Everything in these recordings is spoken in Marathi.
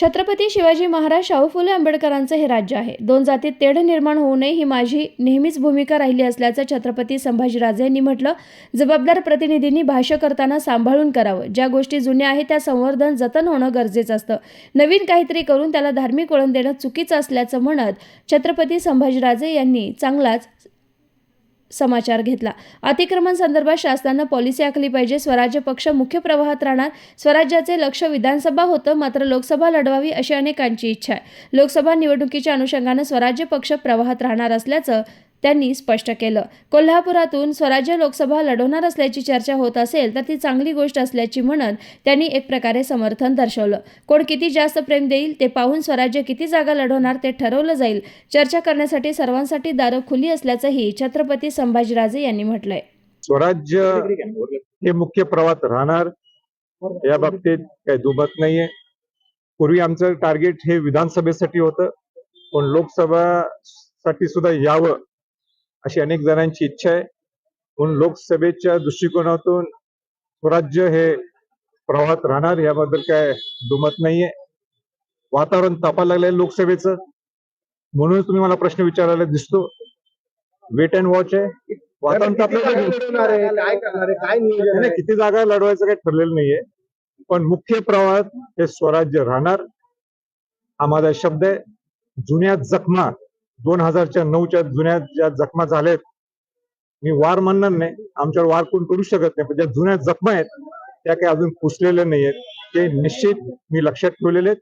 छत्रपती शिवाजी महाराज शाहू फुले आंबेडकरांचं हे राज्य आहे. दोन जातीत तेढ निर्माण होऊ नये ही माझी नेहमीच भूमिका राहिली असल्याचं छत्रपती संभाजीराजे यांनी म्हटलं. जबाबदार प्रतिनिधींनी भाष्य करताना सांभाळून करावं. ज्या गोष्टी जुन्या आहेत त्या संवर्धन जतन होणं गरजेचं असतं. नवीन काहीतरी करून त्याला धार्मिक वळण देणं चुकीचं असल्याचं म्हणत छत्रपती संभाजीराजे यांनी चांगलाच समाचार घेतला. अतिक्रमण संदर्भात शासनानं पॉलिसी आखली पाहिजे. स्वराज्य पक्ष मुख्य प्रवाहात राहणार. स्वराज्याचे लक्ष विधानसभा होतं मात्र लोकसभा लढवावी अशी अनेकांची इच्छा आहे. लोकसभा निवडणुकीच्या अनुषंगानं स्वराज्य पक्ष प्रवाहात राहणार असल्याचं त्यांनी स्पष्ट केलं. कोल्हापुरातून स्वराज्य लोकसभा लढवणार असल्याची चर्चा होत असेल तर ती चांगली गोष्ट असल्याची म्हणत त्यांनी एक प्रकारे समर्थन दर्शवलं. कोण किती जास्त प्रेम देईल ते पाहून स्वराज्य किती जागा लढवणार ते ठरवलं जाईल. चर्चा करण्यासाठी सर्वांसाठी दारं खुली असल्याचंही छत्रपती संभाजीराजे यांनी म्हटलंय. स्वराज्य हे मुख्य प्रवाहात राहणार या बाबतीत काही दुमत नाहीये. पूर्वी आमचं टार्गेट हे विधानसभेसाठी होतं पण लोकसभासाठी सुद्धा यावं अशी अनेक जणांची इच्छा आहे. म्हणून लोकसभेच्या दृष्टिकोनातून स्वराज्य हे प्रवाहात राहणार याबद्दल काय दुमत नाहीये. वातावरण तापायला लागलंय लोकसभेचं. म्हणून तुम्ही मला प्रश्न विचारायला दिसतो. वेट अँड वॉच आहे. वातावरण तापलं काय करणार आहे? काय नियोजन नाही, आहे? नाही, किती जागा लढवायचं काही ठरलेलं नाहीये. पण मुख्य प्रवाहात हे स्वराज्य राहणार. हा माझा शब्द आहे. जुन्या जखमा दोन हजारच्या नऊच्या जुन्या ज्या जखमा झाल्यात मी वार म्हणणार नाही. आमच्यावर वार कोण करू शकत नाही. पण ज्या जुन्या जखमा आहेत त्या काही अजून पुसलेल्या नाहीयेत ते निश्चित मी लक्षात ठेवलेले आहेत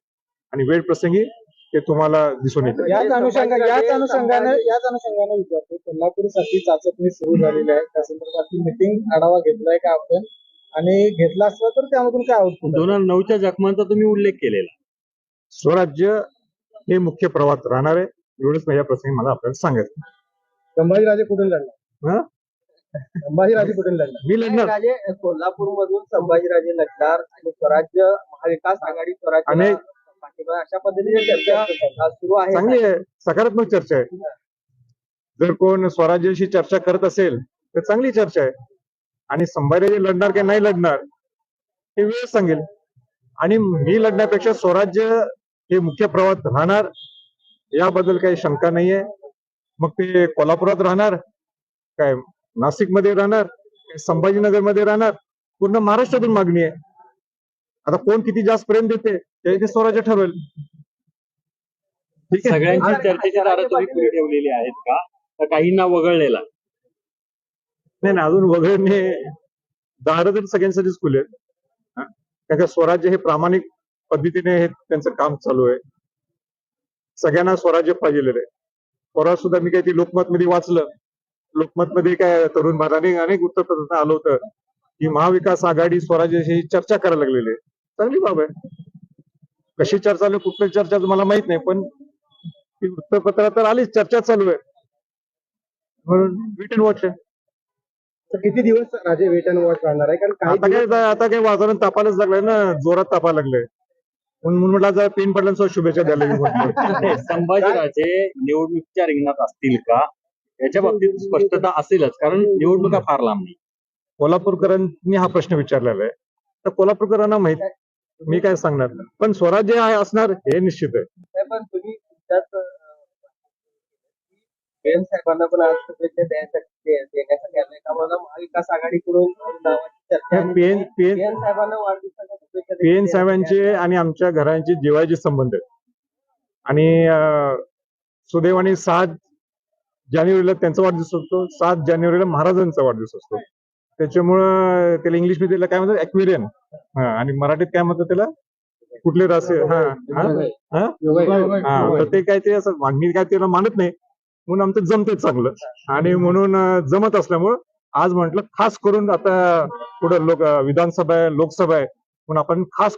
आणि वेळ प्रसंगी ते तुम्हाला दिसून येते याच अनुषंगाने याच अनुषंगाने याच अनुषंगाने विचारतो कोल्हापूरसाठी चाचपणी सुरू झालेली आहे. त्या संदर्भातली मिटिंग आढावा घेतलाय का आपण? आणि घेतला असला तर त्यामधून काय आउटपुट दोन हजार नऊच्या जखमांचा तुम्ही उल्लेख केलेला. स्वराज्य हे मुख्य प्रवाहात राहणार आहे. एवढंच माझ्या प्रसंगी मला आपल्याला सांगायचं. संभाजीराजे कुठून लढणार? हा? संभाजीराजे कुठून लढणार? मी लढणार. राजे कोल्हापूर मधून संभाजीराजे लढणार आणि स्वराज्य महाविकास आघाडी स्वराज्य पाठिंबा अशा पद्धतीने चर्चा आज सुरू आहे. चांगली आहे. सकारात्मक चर्चा आहे. जर कोण स्वराज्याशी चर्चा करत असेल तर चांगली चर्चा आहे. आणि संभाजी लढणार की नाही लढणार हे वेळ सांगेल. आणि मी लढण्यापेक्षा स्वराज्य हे मुख्य प्रवाहात राहणार. याबद्दल काही शंका नाहीये. मग ते कोल्हापुरात राहणार काय नाशिकमध्ये राहणार काय संभाजीनगरमध्ये राहणार पूर्ण महाराष्ट्रातून मागणी आहे. आता कोण किती जास्त प्रेम देते ते इथे स्वराज्य ठरवेल. ठीक आहे? सगळ्यांची चर्चेची दारं तुम्ही खुली ठेवलेली आहेत का? तर काहींना वगळलेला. नाही नाही अजून वगळणे दार तर सगळ्यांसाठीच खुले आहेत. स्वराज्य हे प्रामाणिक पद्धतीने हे त्यांचं काम चालू आहे. सगळ्यांना स्वराज्य पाहिजे आहे. परवा सुद्धा मी काही ते लोकमत मध्ये वाचलं. लोकमत मध्ये काय तरुण भारताने अनेक उत्तर प्रदेश आलं होतं. की महाविकास आघाडी स्वराज्याशी चर्चा करायला लागलेली आहे. चांगली बाब आहे. कशी चर्चा आहे, कुठली चर्चा मला माहीत नाही पण ती वृत्तपत्रात तर आलीच. चर्चा चालू आहे. म्हणून वेट अँड वॉच आहे. तर किती दिवस राजे वेट अँड वॉच राहणार आहे? कारण काही आता काय आता काय वातावरण तापायलाच लागलंय ना. जोरात तापायला लागलंय. म्हणून म्हणून म्हटलं जरा पेन पडल्यानं शुभेच्छा द्यायला मी संभाजीराजे निवडणुकीच्या रिंगणात असतील का? याच्या बाबतीत स्पष्टता असेलच कारण निवडणुका फार लांब नाही. कोल्हापूरकरांनी हा प्रश्न विचारलेला आहे. तर कोल्हापूरकरांना माहीत आहे. मी काय सांगणार पण स्वराज्य आहे असणार हे निश्चित आहे. पण तुम्ही साहेबांना पण आज शुभेच्छा द्यायसाठी दे- देण्यासाठी आले का मला महाविकास आघाडीकडून पेन देखील साहेबांचे आणि आमच्या घरांचे जिवाळ्याचे संबंध. आहेत आणि सुदैवाने सात जानेवारीला त्यांचा वाढदिवस असतो सात जानेवारीला महाराजांचा वाढदिवस असतो. त्याच्यामुळं त्याला इंग्लिशमध्ये त्याला काय म्हणतात? अक्वेरियन आणि मराठीत काय म्हणतात त्याला? कुठले रासे हा हा? हा? हा, तर ते काय ते असं मागणी काय त्याला मानत नाही. म्हणून आमचं जमते चांगलं. आणि म्हणून जमत असल्यामुळं आज म्हटलं खास करून आता पुढे लोक विधानसभा आहे लोकसभा आहे म्हणून आपण खास